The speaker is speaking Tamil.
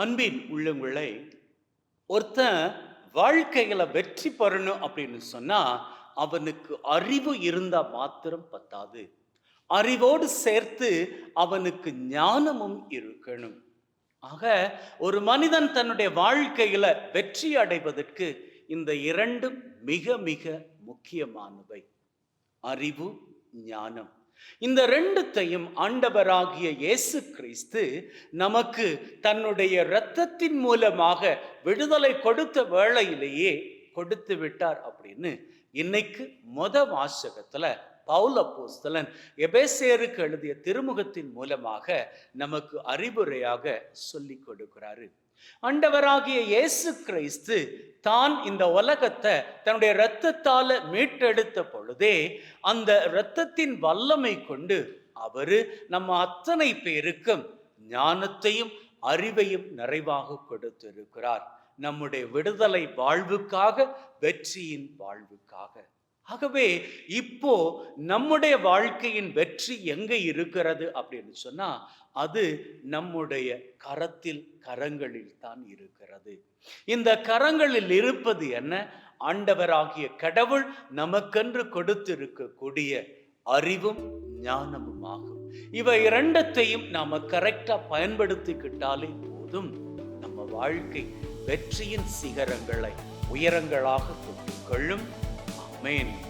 அன்பின் உள்ளங்களை ஒருத்தன் வாழ்க்கையில வெற்றி பெறணும் அப்படின்னு சொன்னா அவனுக்கு அறிவு இருந்தா மாத்திரம் பத்தாது. அறிவோடு சேர்த்து அவனுக்கு ஞானமும் இருக்கணும். ஆக ஒரு மனிதன் தன்னுடைய வாழ்க்கையில வெற்றி அடைவதற்கு இந்த இரண்டும் மிக மிக முக்கியமானவை. அறிவு ஞானம். இந்த ரெண்டுத்தையும் ஆண்டவராகிய இயேசு கிறிஸ்து நமக்கு தன்னுடைய இரத்தத்தின் மூலமாக விடுதலை கொடுத்த வேளையிலேயே கொடுத்து விட்டார் அப்படின்னு இன்னைக்கு மொத வாசகத்துல பவுல போஸ்தலன் எபேசேருக்கு எழுதிய திருமுகத்தின் மூலமாக நமக்கு அறிவுரையாக சொல்லி கொடுக்கிறாரு. ஆண்டவராகிய இயேசு கிறிஸ்து தான் இந்த உலகத்தை தன்னுடைய இரத்தத்தால் மீட்டெடுத்த பொழுதே அந்த இரத்தத்தின் வல்லமை கொண்டு அவரு நம்ம அத்தனை பேருக்கும் ஞானத்தையும் அறிவையும் நிறைவாக கொடுத்திருக்கிறார். நம்முடைய விடுதலை வாழ்வுக்காக வெற்றியின் வாழ்வுக்காக. ஆகவே இப்போ நம்முடைய வாழ்க்கையின் வெற்றி எங்க இருக்கிறது அப்படின்னு சொன்னா அது நம்முடைய கரத்தில் கரங்களில் தான் இருக்கிறது. இந்த கரங்களில் இருப்பது என்ன? ஆண்டவராகிய கடவுள் நமக்கென்று கொடுத்திருக்கக்கூடிய அறிவும் ஞானமும் ஆகும் இவை இரண்டத்தையும் நாம கரெக்டா பயன்படுத்திக்கிட்டாலே போதும் நம்ம வாழ்க்கை வெற்றியின் சிகரங்களை உயரங்களாக கொண்டு கொள்ளும் Man.